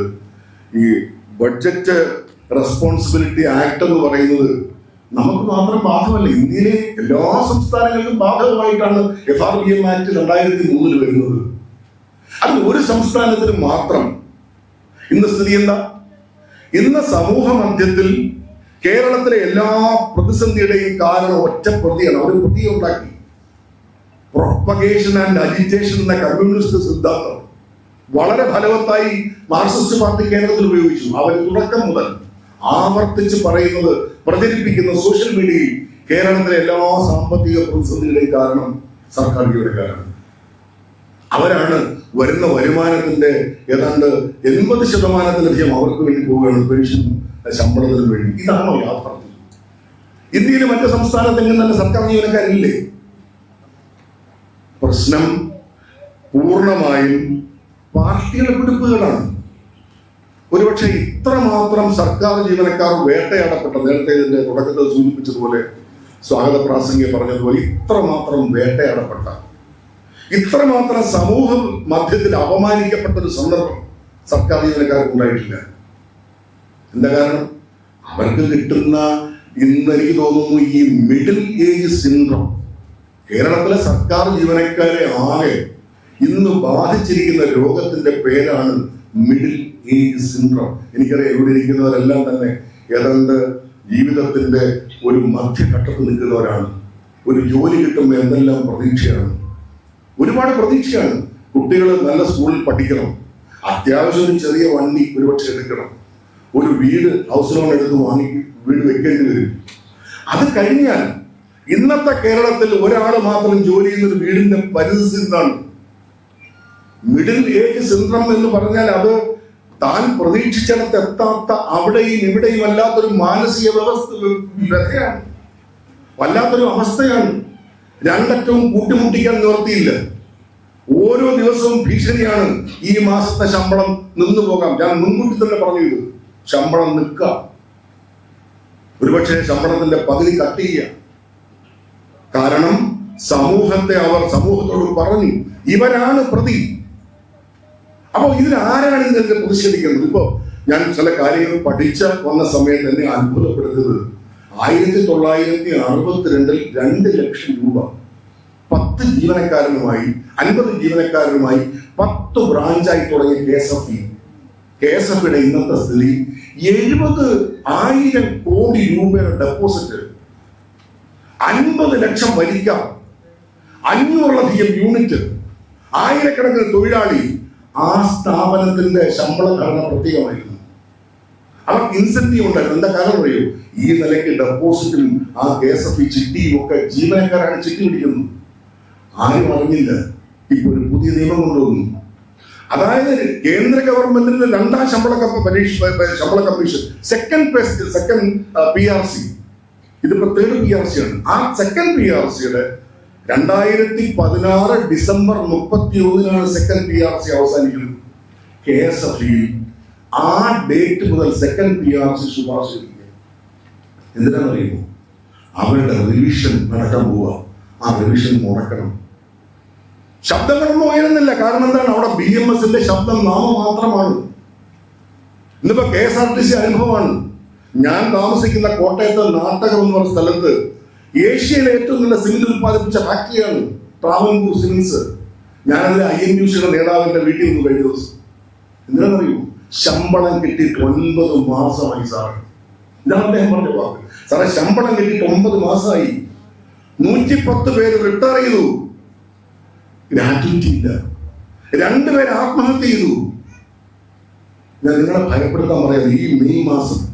ഈ ബഡ്ജറ്റ് റെസ്പോൺസിബിലിറ്റി ആക്ട് എന്ന് പറയുന്നത് നമുക്ക് മാത്രം ബാധകമല്ല ഇന്ത്യയിലെ എല്ലാ സംസ്ഥാനങ്ങളിലും ബാധകമായിട്ടാണ് F R B M act രണ്ടായിരത്തി മൂന്നിൽ വരുന്നത്. അത് ഒരു സംസ്ഥാനത്തിന് മാത്രം ഇന്ന് സ്ഥിതി എന്താ? ഇന്ന് സമൂഹ മധ്യത്തിൽ കേരളത്തിലെ എല്ലാ പ്രതിസന്ധിയുടെയും കാരണം ഒറ്റ പ്രതിയാണ്. അവർ പ്രതിയെ ഉണ്ടാക്കി. പ്രൊപ്പഗേഷൻ ആൻഡ് അജിറ്റേഷൻ എന്ന കമ്മ്യൂണിസ്റ്റ് സിദ്ധാന്തം വളരെ ഫലവത്തായി മാർക്സിസ്റ്റ് പാർട്ടി കേന്ദ്രത്തിൽ ഉപയോഗിച്ചു. അവർ തുടക്കം മുതൽ ആവർത്തിച്ച് പറയുന്നത് പ്രചരിപ്പിക്കുന്ന സോഷ്യൽ മീഡിയയിൽ കേരളത്തിലെ എല്ലാ സാമ്പത്തിക പ്രതിസന്ധികളുടെയും കാരണം സർക്കാർ ജീവനക്കാരാണ് അവരാണ് വരുന്ന വരുമാനത്തിന്റെ ഏതാണ്ട് എൺപത് ശതമാനത്തിലധികം അവർക്ക് വേണ്ടി പോവുകയാണ് പെൻഷൻ ശമ്പളത്തിന് വേണ്ടി. ഇതാണോ യാഥാർത്ഥ്യം ഇന്ത്യയിലെ മറ്റ് സംസ്ഥാനത്തെങ്കിലും തന്നെ സർക്കാർ ജീവനക്കാരില്ലേ? പ്രശ്നം പൂർണമായും പാർട്ടിയുടെ പിടിപ്പുകളാണ്. ഒരുപക്ഷെ ഇത്രമാത്രം സർക്കാർ ജീവനക്കാർ വേട്ടയാടപ്പെട്ട നേരത്തെ ഇതിന്റെ തുടക്കത്തിൽ സൂചിപ്പിച്ചതുപോലെ സ്വാഗത പ്രാസംഗ്യം പറഞ്ഞതുപോലെ ഇത്രമാത്രം വേട്ടയാടപ്പെട്ട ഇത്രമാത്രം സമൂഹം മധ്യത്തിൽ അപമാനിക്കപ്പെട്ട ഒരു സന്ദർഭം സർക്കാർ ജീവനക്കാർക്ക് ഉണ്ടായിട്ടില്ല. എന്താ കാരണം? അവർക്ക് കിട്ടുന്ന ഇന്ന് എനിക്ക് തോന്നുന്നു ഈ മിഡിൽ ഏജ് സിൻഡ്രോം കേരളത്തിലെ സർക്കാർ ജീവനക്കാരെ ആകെ ഇന്ന് ബാധിച്ചിരിക്കുന്ന രോഗത്തിന്റെ പേരാണ് മിഡിൽ ഏജ് സിൻഡ്രോം എനിക്കറിയാം ഇവിടെ ഇരിക്കുന്നവരെല്ലാം തന്നെ ഏതാണ്ട് ജീവിതത്തിന്റെ ഒരു മധ്യഘട്ടത്തിൽ നിൽക്കുന്നവരാണ്. ഒരു ജോലി കിട്ടുമ്പോൾ എന്തെല്ലാം പ്രതീക്ഷയാണ്. ഒരുപാട് പ്രതീക്ഷയാണ്. കുട്ടികൾ നല്ല സ്കൂളിൽ പഠിക്കണം. അത്യാവശ്യം ഒരു ചെറിയ വണ്ടി ഒരുപക്ഷെ എടുക്കണം. ഒരു വീട് ഹൗസ് ലോൺ എടുത്ത് വാങ്ങി വീട് വെക്കേണ്ടി വരും. അത് കഴിഞ്ഞാൽ ഇന്നത്തെ കേരളത്തിൽ ഒരാൾ മാത്രം ജോലി ചെയ്യുന്ന വീടിന്റെ പരിസ്ഥിതി എന്താണ്? മിഡിൽ ഏജ് സിൻഡ്രം എന്ന് പറഞ്ഞാൽ അത് താൻ പ്രതീക്ഷിച്ചിടത്ത് എത്താത്ത അവിടെയും ഇവിടെയും അല്ലാത്തൊരു മാനസിക വ്യവസ്ഥ വ്യഥയാണ് വല്ലാത്തൊരു അവസ്ഥയാണ്. രണ്ടറ്റവും കൂട്ടിമുട്ടിക്കാൻ നിവർത്തിയില്ല ഓരോ ദിവസവും ഭീഷണിയാണ് ഈ മാസത്തെ ശമ്പളം നിന്നു പോകാം. ഞാൻ മുൻകൂട്ടി തന്നെ പറഞ്ഞു ഇത് ശമ്പളം നിൽക്ക ഒരുപക്ഷെ ശമ്പളത്തിന്റെ പകുതി കട്ട് ചെയ്യുക. കാരണം സമൂഹത്തെ അവർ സമൂഹത്തോട് പറഞ്ഞു ഇവരാണ് പ്രതി അപ്പൊ ഇതിൽ ആരാണ് ഇതിനെതിരെ പ്രതിഷേധിക്കുന്നത്? ഇപ്പോ ഞാൻ ചില കാര്യങ്ങൾ പഠിച്ച വന്ന സമയത്ത് എന്നെ അത്ഭുതപ്പെടുന്നത് ആയിരത്തി തൊള്ളായിരത്തി അറുപത്തിരണ്ടിൽ രണ്ട് ലക്ഷം രൂപ. പത്ത് ജീവനക്കാരനുമായി അൻപത് ജീവനക്കാരനുമായി പത്ത് ബ്രാഞ്ചായി തുടങ്ങിയ K S F E. K S എഫിയുടെ ഇന്നത്തെ സ്ഥിതി എഴുപത് ആയിരം കോടി രൂപയുടെ ഡെപ്പോസിറ്റ്. അൻപത് ലക്ഷം വരിക്കാം അഞ്ഞൂറിലധികം യൂണിറ്റ്. ആയിരക്കണക്കിന് തൊഴിലാളി ആ സ്ഥാപനത്തിന്റെ ശമ്പള ഘടന പ്രത്യേകമായിരുന്നു. അവർക്ക് ഇൻസെന്റീവ് ഉണ്ടായിരുന്നു. എന്താ കാരണം പറയൂ ഈ നിലയ്ക്ക് ഡെപ്പോസിറ്റും ആ കെ എസ് എഫ് ചിട്ടിയും ഒക്കെ ജീവനക്കാരാണ് ചിട്ടി പിടിക്കുന്നത്. ആരും അറിഞ്ഞില്ല. ഇപ്പൊ ഒരു പുതിയ നിയമം കൊണ്ടുവന്നു. അതായത് കേന്ദ്ര ഗവൺമെന്റിന്റെ രണ്ടാം ശമ്പള പരീക്ഷ ശമ്പള commission second second P R C ഇതിപ്പോ തേർഡ് പി ആർ സി ആണ്. ആ സെക്കൻഡ് പി ആർ സിയുടെ രണ്ടായിരത്തി പതിനാറ് ഡിസംബർ മുപ്പത്തി ഒന്നിനാണ് സെക്കൻഡ് പി ആർ സി അവസാനിക്കുന്നത്. കെ എസ് എഫ് ആ ഡേറ്റ് മുതൽ സെക്കൻഡ് പി ആർ സി ശുപാർശ എന്തിനാണെന്നറിയുമോ? അവരുടെ റിവിഷൻ നടക്കാൻ പോവുക. ആ റിവിഷൻ മുടക്കണം. ശബ്ദങ്ങളൊന്നും ഉയരുന്നില്ല. കാരണം എന്താണ്? അവിടെ ബി എം എസിന്റെ ശബ്ദം നാമമാത്രമാണ്. ഇന്നിപ്പോ K S R T C അനുഭവമാണ്. ഞാൻ താമസിക്കുന്ന കോട്ടയത്ത് നാട്ടകം എന്ന് പറഞ്ഞ സ്ഥലത്ത് ഏഷ്യയിലെ ഏറ്റവും നല്ല സിമെന്റ് ഉത്പാദിപ്പിച്ച ഫാക്ടറിയാണ് ട്രാവൻകൂർ സിമെന്റ്സ് ഞാനതിൽ ഐ എൻ യു സിയുടെ നേതാവിന്റെ വീട്ടിൽ നിന്ന് കഴിഞ്ഞ ദിവസം. എന്തിനാണെന്നറിയൂ ശമ്പളം കിട്ടിയിട്ട് ഒൻപത് മാസമായി സാർ ഇതാണ് അദ്ദേഹം പറഞ്ഞ വാക്ക്. സാറേ ശമ്പളം കിട്ടിയിട്ട് ഒമ്പത് മാസമായി. നൂറ്റി പത്ത് പേര് റിട്ടയർ ചെയ്തു. ഗ്രാറ്റുവിറ്റി ഇല്ല. രണ്ടുപേർ ആത്മഹത്യ ചെയ്തു. ഞാൻ നിങ്ങളെ ഭയപ്പെടുത്താൻ പറയാം. ഈ മെയ് മാസം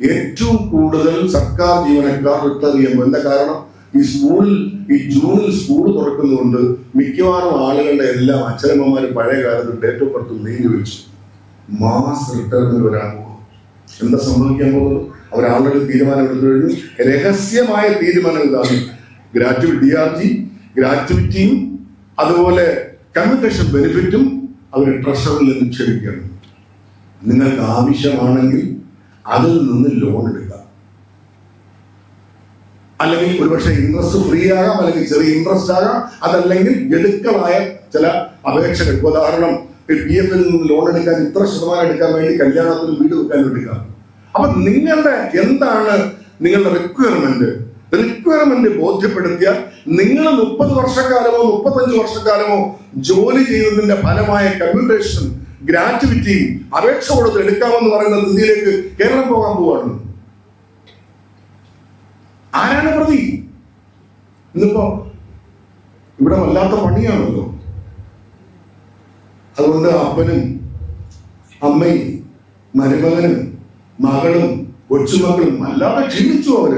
ഏറ്റവും കൂടുതൽ സർക്കാർ ജീവനക്കാർ റിട്ടയർ ചെയ്യുമ്പോൾ എന്താ കാരണം? ഈ സ്കൂളിൽ ഈ ജൂണിൽ സ്കൂൾ തുറക്കുന്നതുകൊണ്ട് മിക്കവാറും ആളുകളുടെ എല്ലാം അച്ഛനമ്മമാര് പഴയ കാലത്ത് ഡേറ്റ് ഓഫ് ബർത്ത് നീങ്ങി വെച്ചു മാസ് റിട്ടയർമെന്റ് വരാൻ പോകും എന്താ സംഭവിക്കാൻ പോകുന്നത്? അവർ ആളുടെ തീരുമാനം എടുത്തു കഴിഞ്ഞു. രഹസ്യമായ തീരുമാനം ഇതാണ്. ഗ്രാറ്റുവിറ്റി ഡി ആർ ജി ഗ്രാറ്റുവിറ്റിയും അതുപോലെ കമ്മ്യൂണിക്കേഷൻ ബെനിഫിറ്റും അവർ ട്രഷറിൽ നിക്ഷേപിക്കുകയാണ് നിങ്ങൾക്ക് ആവശ്യമാണെങ്കിൽ അതിൽ നിന്ന് ലോൺ എടുക്കാം അല്ലെങ്കിൽ ഒരുപക്ഷെ ഇൻട്രസ്റ്റ് ഫ്രീ ആകാം അല്ലെങ്കിൽ ചെറിയ ഇൻട്രസ്റ്റ് ആകാം. അതല്ലെങ്കിൽ ഗഡുക്കളായ ചില അപേക്ഷകൾ. ഉദാഹരണം പി എഫിൽ നിന്ന് ലോൺ എടുക്കാൻ ഇത്ര ശതമാനം എടുക്കാൻ വേണ്ടി കല്യാണത്തിന് വീട് വെക്കാൻ എടുക്കാം. അപ്പൊ നിങ്ങളുടെ എന്താണ് നിങ്ങളുടെ റിക്വയർമെന്റ് റിക്വയർമെന്റ് ബോധ്യപ്പെടുത്തിയാൽ നിങ്ങൾ മുപ്പത് വർഷക്കാലമോ മുപ്പത്തഞ്ച് വർഷക്കാലമോ ജോലി ചെയ്തതിന്റെ ഫലമായ കമ്മ്യൂട്ടേഷൻ ഗ്രാറ്റുവിറ്റിയും അപേക്ഷ കൊടുത്ത് എടുക്കാമെന്ന് പറയുന്ന സ്ഥിതിയിലേക്ക് കേരളം പോകാൻ പോവാണ്. ആരാണ് പ്രതി? ഇന്നിപ്പോ ഇവിടെ വല്ലാത്ത പണിയാണല്ലോ. അതുകൊണ്ട് അപ്പനും അമ്മയും മരുമകനും മകളും കൊച്ചുമക്കളും അല്ലാതെ ക്ഷീണിച്ചു അവർ.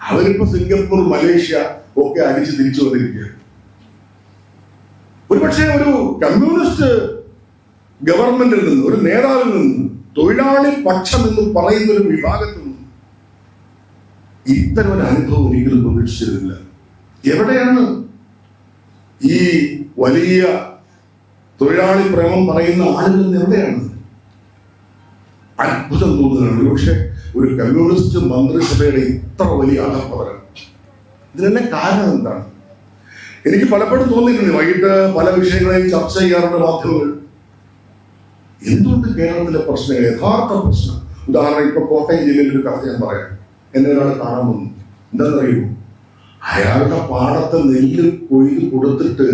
അവരിപ്പോ സിംഗപ്പൂർ മലേഷ്യ ഒക്കെ അടിച്ച് തിരിച്ചു വന്നിരിക്കുക ഒരുപക്ഷെ ഒരു കമ്മ്യൂണിസ്റ്റ് ഗവൺമെന്റിൽ നിന്ന് ഒരു നേതാവിൽ നിന്നും തൊഴിലാളി പക്ഷം എന്ന് പറയുന്ന ഒരു വിഭാഗത്തിൽ നിന്നും ഇത്തരം ഒരു അനുഭവം ഒരിക്കലും പ്രതീക്ഷിച്ചിരുന്നില്ല. എവിടെയാണ് ഈ വലിയ തൊഴിലാളി പ്രേമം പറയുന്ന ആളുകൾ എവിടെയാണ്? അത്ഭുതം തോന്നുകയാണ്. പക്ഷെ ഒരു കമ്മ്യൂണിസ്റ്റ് മന്ത്രിസഭയുടെ ഇത്ര വലിയ അധപ്പതനം ഇതിനെല്ലാം കാരണം എന്താണ്? എനിക്ക് പലപ്പോഴും തോന്നിയിട്ടുണ്ട്. വൈകിട്ട് പല വിഷയങ്ങളെയും ചർച്ച ചെയ്യാറുണ്ട് മാധ്യമങ്ങൾ. എന്തുകൊണ്ട് കേരളത്തിലെ പ്രശ്നങ്ങൾ യഥാർത്ഥ പ്രശ്നം? ഉദാഹരണം ഇപ്പൊ കോട്ടയം ജില്ലയിൽ ഒരു കഥ ഞാൻ പറയാം. എന്നെ ഒരാൾ കാണാൻ വന്നു. എന്താണെന്നറിയുമോ അയാളുടെ പാടത്തെ നെല്ല് കൊയ്ത് കൊടുത്തിട്ട്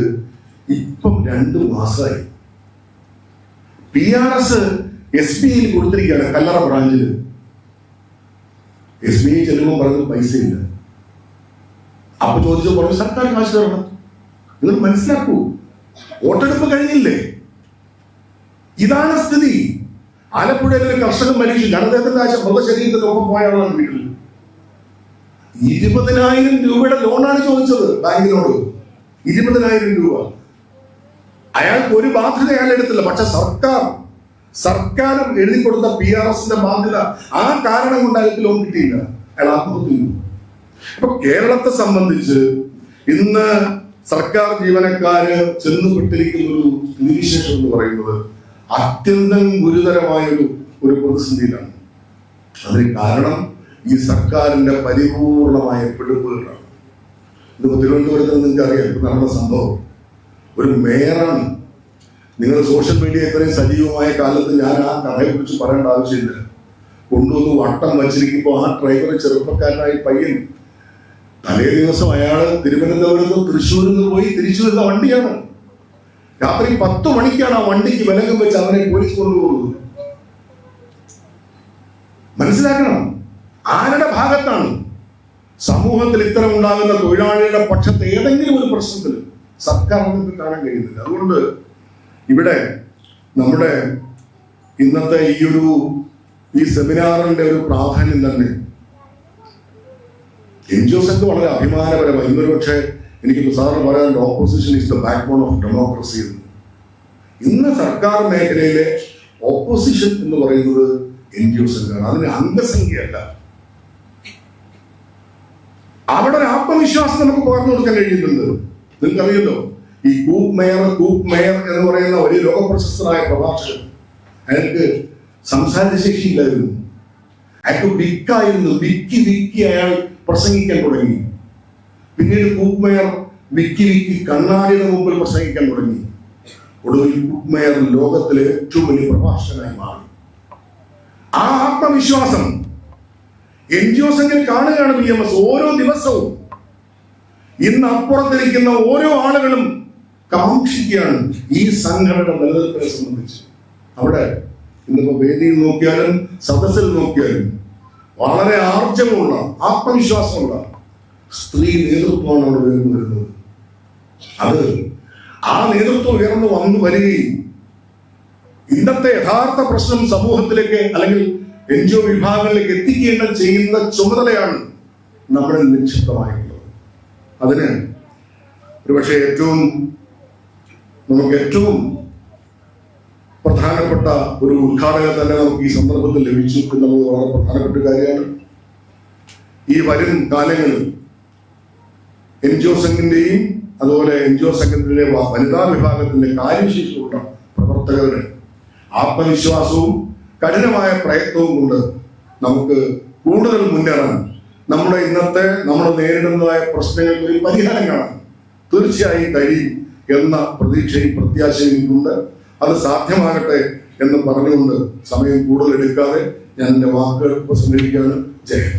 ഇപ്പം രണ്ട് മാസമായി P R S S B ഐയിൽ കൊടുത്തിരിക്കുകയാണ് കല്ലറ ബ്രാഞ്ചിൽ എസ് ബി ഐ ചെല്ലുമ്പോൾ പറഞ്ഞത് പൈസ ഇല്ല അപ്പൊ ചോദിച്ചു പറഞ്ഞു സർക്കാർ കാശ് തരണം. നിങ്ങൾ മനസ്സിലാക്കൂ വോട്ടെടുപ്പ് കഴിഞ്ഞില്ലേ? ഇതാണ് സ്ഥിതി. ആലപ്പുഴയിൽ ഒരു കർഷകൻ മരിച്ചു. ജനതേന്ദ്രന്റെ ആശ മൃതശരീരത്തിനൊപ്പം പോയ ആളാണ് വീട്ടിൽ. ഇരുപതിനായിരം രൂപയുടെ ലോണാണ് ചോദിച്ചത് ബാങ്കിനോട്. ഇരുപതിനായിരം രൂപ. അയാൾക്ക് ഒരു ബാധ്യത അയാൾ എടുത്തില്ല. പക്ഷെ സർക്കാർ സർക്കാർ എഴുതി കൊടുത്ത പി ആർ എസിന്റെ ബാധ്യത ആ കാരണം കൊണ്ട് അയാൾക്ക് ലോൺ കിട്ടിയില്ല. അയാൾ ആത്മഹത്യ അപ്പൊ കേരളത്തെ സംബന്ധിച്ച് ഇന്ന് സർക്കാർ ജീവനക്കാര് ചെന്നുപെട്ടിരിക്കുന്ന ഒരു സ്ഥിതിവിശേഷം എന്ന് പറയുന്നത് അത്യന്തം ഗുരുതരമായൊരു ഒരു പ്രതിസന്ധിയിലാണ്. അതിന് കാരണം ഈ സർക്കാരിന്റെ പരിപൂർണമായ പിടിപ്പുകളാണ്. ഇത് തിരുവനന്തപുരത്ത് നിങ്ങൾക്ക് അറിയാം ഇപ്പൊ നടന്ന സംഭവം. ഒരു മേയറാണ്. നിങ്ങൾ സോഷ്യൽ മീഡിയ ഇത്രയും സജീവമായ കാലത്ത് ഞാൻ ആ കഥയെ കുറിച്ച് പറയേണ്ട ആവശ്യമില്ല. കൊണ്ടുവന്ന് വട്ടം വച്ചിരിക്കുമ്പോൾ ആ ഡ്രൈവർ ചെറുപ്പക്കാരനായി പയ്യൻ തലേ ദിവസം അയാൾ തിരുവനന്തപുരത്ത് തൃശ്ശൂരിൽ നിന്ന് പോയി തിരിച്ചു വരുന്ന വണ്ടിയാണ്. രാത്രി പത്ത് മണിക്കാണ് ആ വണ്ടിക്ക് വിലകം വെച്ച് അവനെ പോലീസ് കൊണ്ടുപോകുന്നത്. മനസ്സിലാക്കണം? ആരുടെ ഭാഗത്താണ്? സമൂഹത്തിൽ ഇത്തരം ഉണ്ടാകുന്ന തൊഴിലാളിയുടെ പക്ഷത്ത് ഏതെങ്കിലും ഒരു പ്രശ്നത്തിൽ സർക്കാർ നമുക്ക് കാണാൻ കഴിയുന്നില്ല. അതുകൊണ്ട് ഇവിടെ നമ്മുടെ ഇന്നത്തെ ഈ ഒരു ഈ സെമിനാറിന്റെ ഒരു പ്രാധാന്യം തന്നെ എൻ ജി ഒസ് വളരെ അഭിമാനപരമായി. ഇന്നൊരു പക്ഷേ എനിക്ക് സാറിന് പറയാനുണ്ട് opposition is the backbone of democracy എന്ന്. ഇന്ന് സർക്കാർ മേഖലയിലെ ഓപ്പോസിഷൻ എന്ന് പറയുന്നത് എൻ ജി ഒ സംഘമാണ് അതിന് അംഗസംഖ്യയല്ല. അവിടെ ഒരു ആത്മവിശ്വാസം നമുക്ക് പകർന്നു കൊടുക്കാൻ കഴിയുന്നുണ്ട്. നിങ്ങൾക്കറിയല്ലോ ഈ കൂപ്പ് മേയർ കൂപ്പ് മേയർ എന്ന് പറയുന്ന ഒരു ലോകപ്രശസ്തനായ പ്രഭാഷകൻ അയാൾക്ക് സംസാര ശേഷിയില്ലായിരുന്നു. അയാൾക്ക് വിക്കായിരുന്നു വിക്കി വിക്കി അയാൾ പ്രസംഗിക്കാൻ തുടങ്ങി. പിന്നീട് കൂപ്പ് മേയർ വിക്കി വിക്കി കണ്ണാടിയുടെ മുമ്പിൽ പ്രസംഗിക്കാൻ തുടങ്ങി. ഒടുവിൽ കൂപ്പ്മയർ ലോകത്തിലെ ഏറ്റവും വലിയ പ്രഭാഷകനായി മാറി. ആ ആത്മവിശ്വാസം എൻ ജി ഒ എങ്കിൽ കാണുകയാണ് ബി എം എസ് ഓരോ ദിവസവും. ഇന്ന് അപ്പുറത്തിരിക്കുന്ന ഓരോ ആളുകളും കാക്ഷിക്കുകയാണ് ഈ സംഘടന നിലനിൽപ്പിനെ സംബന്ധിച്ച്. അവിടെ ഇന്നിപ്പോ വേദിയിൽ നോക്കിയാലും സദസ്സിൽ നോക്കിയാലും വളരെ ആർജവമുള്ള ആത്മവിശ്വാസമുള്ള സ്ത്രീ നേതൃത്വമാണ് അവിടെ ഉയർന്നു വരുന്നത്. അത് ആ നേതൃത്വം ഉയർന്നു വന്നു വരികയും ഇന്നത്തെ യഥാർത്ഥ പ്രശ്നം സമൂഹത്തിലേക്ക് അല്ലെങ്കിൽ എൻ ജി ഒ വിഭാഗങ്ങളിലേക്ക് എത്തിക്കേണ്ട ചെയ്യുന്ന ചുമതലയാണ് നമ്മുടെ നിക്ഷിപ്തമായിട്ടുള്ളത് അതിന് ഒരുപക്ഷെ ഏറ്റവും നമുക്ക് ഏറ്റവും പ്രധാനപ്പെട്ട ഒരു ഉദ്ഘാടകൻ തന്നെ നമുക്ക് ഈ സന്ദർഭത്തിൽ ലഭിച്ചു എന്നുള്ളത് വളരെ പ്രധാനപ്പെട്ട കാര്യമാണ്. ഈ വരും കാലങ്ങളിൽ എൻ ജി ഒ സംഘിന്റെയും അതുപോലെ എൻ ജി ഒ സംഘത്തിന്റെ വനിതാ വിഭാഗത്തിന്റെ കാര്യശേഷിയുള്ള പ്രവർത്തകരുടെ ആത്മവിശ്വാസവും കഠിനമായ പ്രയത്നവും കൊണ്ട് നമുക്ക് കൂടുതൽ മുന്നേറാൻ നമ്മുടെ ഇന്നത്തെ നമ്മൾ നേരിടുന്നതായ പ്രശ്നങ്ങൾക്ക് ഒരു പരിഹാരം കാണാൻ തീർച്ചയായും കഴിയും എന്ന പ്രതീക്ഷയും പ്രത്യാശയും എനിക്കുണ്ട്. അത് സാധ്യമാകട്ടെ എന്ന് പറഞ്ഞുകൊണ്ട് സമയം കൂടുതൽ എടുക്കാതെ ഞാൻ എന്റെ വാക്കുകൾ ഉപസംഹരിക്കാനും ജയം